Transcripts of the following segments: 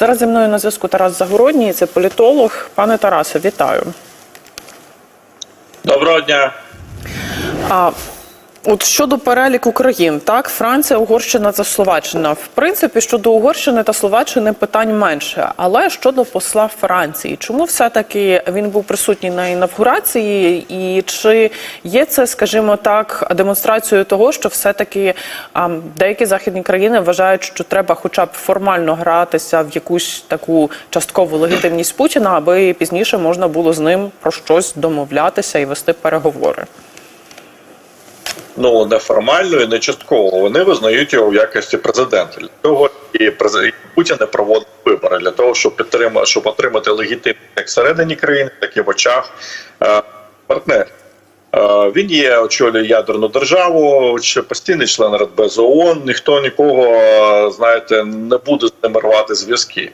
Зараз зі мною на зв'язку Тарас Загородній, це політолог. Пане Тарасе, вітаю. Доброго дня. А от щодо переліку країн, так Франція, Угорщина та Словаччина. В принципі, щодо Угорщини та Словаччини питань менше. Але щодо посла Франції, чому все-таки він був присутній на інавгурації? І чи є це, скажімо так, демонстрацією того, що все-таки деякі західні країни вважають, що треба, хоча б формально гратися в якусь таку часткову легітимність Путіна, аби пізніше можна було з ним про щось домовлятися і вести переговори? Ну неформально і не частково. Вони визнають його в якості президента. Для того і президент Путін не проводить вибори для того, щоб підтримати, щоб отримати легітимність як всередині країни, так і в очах е, партнерів. Е, Він є очолює ядерну державу, чи постійний член Радбезу ООН. Ніхто нікого е, знаєте не буде з ним рвати зв'язки.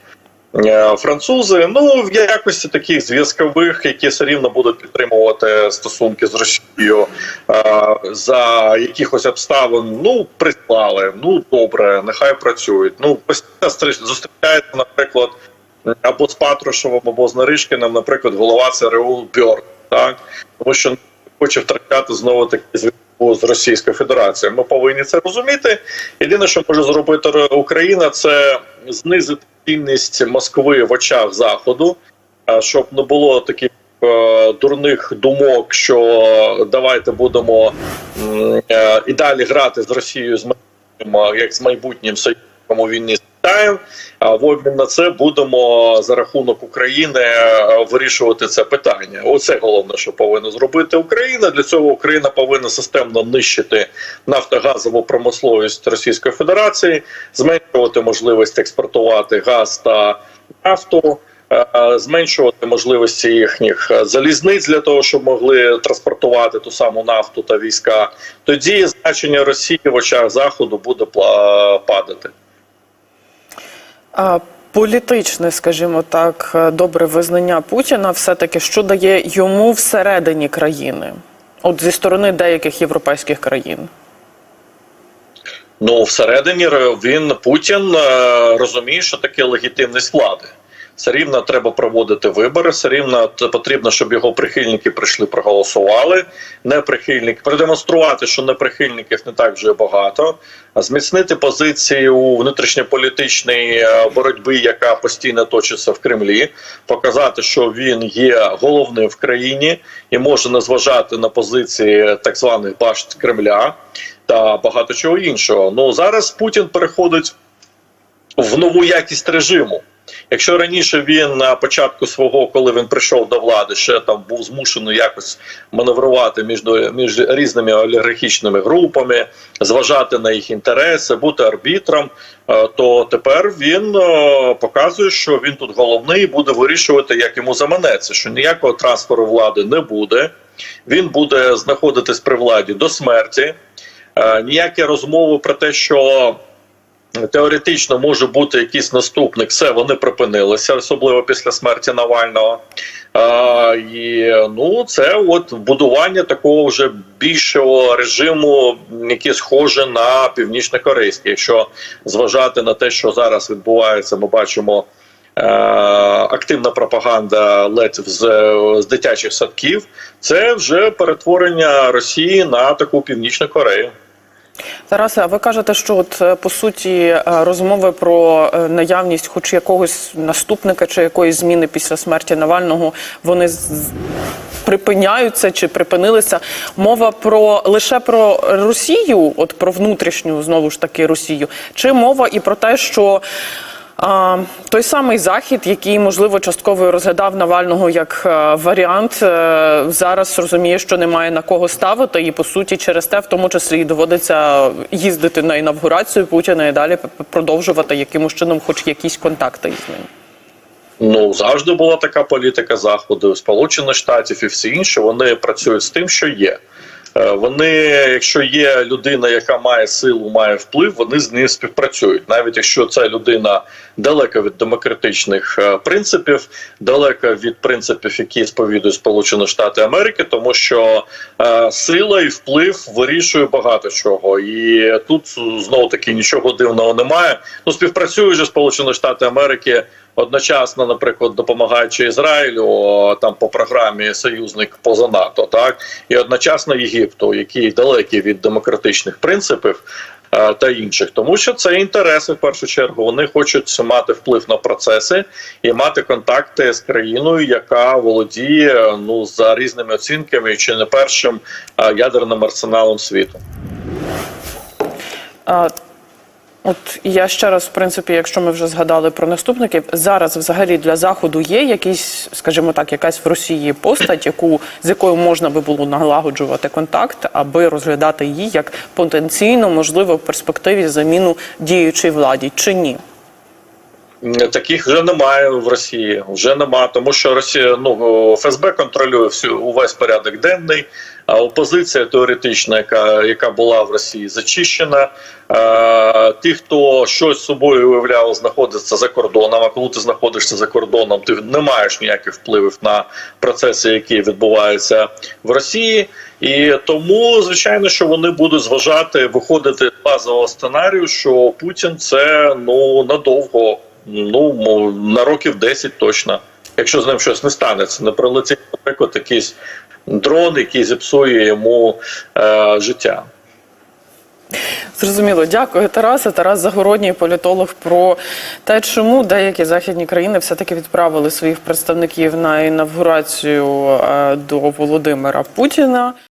Е, Французи, ну в якості таких зв'язкових, які все рівно будуть підтримувати стосунки з Росією е, за якихось обставин. Ну прислали. Ну добре, нехай працюють. Ну постійно зустрічається, наприклад, або з Патрушевим, або з Наришкіним, наприклад, голова ЦРУ Бьорк, так тому що хоче втрачати знову таки зв'язку з Російською Федерацією. Ми повинні це розуміти. Єдине, що може зробити Україна, це знизити цінність Москви в очах заходу, а щоб не було таких е, дурних думок, що давайте будемо е, і далі грати з Росією з майбутнім, е, як з майбутнім союзником у війні Китаєм. В обмін на це будемо за рахунок України е, вирішувати це питання. Оце головне, що повинна зробити Україна. Для цього Україна повинна системно нищити нафтогазову промисловість Російської Федерації, зменшувати можливість експортувати газ та нафту. е, Зменшувати можливості їхніх е, залізниць для того, щоб могли транспортувати ту саму нафту та війська. Тоді значення Росії в очах заходу буде падати. А, Політичне, скажімо так, е, добре визнання Путіна, все таки що дає йому всередині країни, от зі сторони деяких європейських країн. Ну всередині він Путін е, розуміє, що таке легітимність влади. Все рівно треба проводити вибори. Все рівно потрібно, щоб його прихильники прийшли, проголосували. Не прихильники продемонструвати, що неприхильників не так вже багато. Зміцнити позиції у внутрішньополітичній е, боротьбі, яка постійно точиться в Кремлі, показати, що він є головним в країні і може не зважати на позиції так званих башт Кремля та багато чого іншого. Ну зараз Путін переходить в нову якість режиму. Якщо раніше він на початку свого, коли він прийшов до влади, ще там був змушений якось маневрувати між, між різними олігархічними групами, зважати на їх інтереси, бути арбітром, е, то тепер він е, показує, що він тут головний буде вирішувати, як йому заманеться, що ніякого трансферу влади не буде. Він буде знаходитись при владі до смерті. Е, Ніякі розмови про те, що теоретично може бути якийсь наступник, все вони припинилися, особливо після смерті Навального. А, і ну це от будування такого вже більшого режиму, який схоже на північно-корейський. Якщо зважати на те, що зараз відбувається, ми бачимо. е, Активна пропаганда ледь з, з дитячих садків це вже перетворення Росії на таку північну Корею. Тарасе, а ви кажете, що от е, по суті е, розмови про е, наявність хоч якогось наступника чи якоїсь зміни після смерті Навального вони припиняються чи припинилися. Мова про лише про Росію, от про внутрішню знову ж таки Росію, чи мова і про те, що а, той самий захід, який можливо частково розглядав Навального як е, варіант, е, зараз розуміє, що немає на кого ставити, і по суті через те, в тому числі доводиться їздити на інавгурацію Путіна і далі продовжувати якимось чином, хоч якісь контакти із ним. Ну завжди була така політика заходу, Сполучених Штатів і всі інші. Вони працюють з тим, що є. Е, Вони, якщо є людина, яка має силу, має вплив, вони з ним співпрацюють, навіть якщо ця людина далека від демократичних е, принципів, далека від принципів, які сповідують Сполучені Штати Америки, тому що е, сила і вплив вирішує багато чого, і тут знову таки нічого дивного немає. Ну співпрацюють же Сполучені Штати Америки. Одночасно, наприклад, допомагаючи Ізраїлю там по програмі союзник поза НАТО, так і одночасно Єгипту, який далекий від демократичних принципів е, та інших, тому що це інтереси в першу чергу. Вони хочуть мати вплив на процеси і мати контакти з країною, яка володіє ну за різними оцінками, чи не першим е, ядерним арсеналом світу. От я ще раз, в принципі, якщо ми вже згадали про наступників, зараз взагалі для заходу є якісь, скажімо так, якась в Росії постать, яку з якою можна би було налагоджувати контакт, аби розглядати її як потенційно можливо в перспективі заміну діючій владі, чи ні? Таких вже немає в Росії. Вже нема, тому що Росія ну ФСБ контролює всю увесь порядок денний. А опозиція теоретична, яка яка була в Росії, зачищена. Е, ті, хто щось собою виявляв, знаходиться за кордоном. А коли ти знаходишся за кордоном, ти не маєш ніяких впливів на процеси, які відбуваються в Росії. І тому, звичайно, що вони будуть зважати виходити з базового сценарію, що Путін це ну надовго, ну на років 10 точно. Якщо з ним щось не станеться, не прилетить, наприклад, якийсь дрон, який зіпсує йому е, життя. Зрозуміло, дякую, Тарасе. Тарас Загородній, політолог, про те, чому деякі західні країни все-таки відправили своїх представників на інавгурацію е, до Володимира Путіна.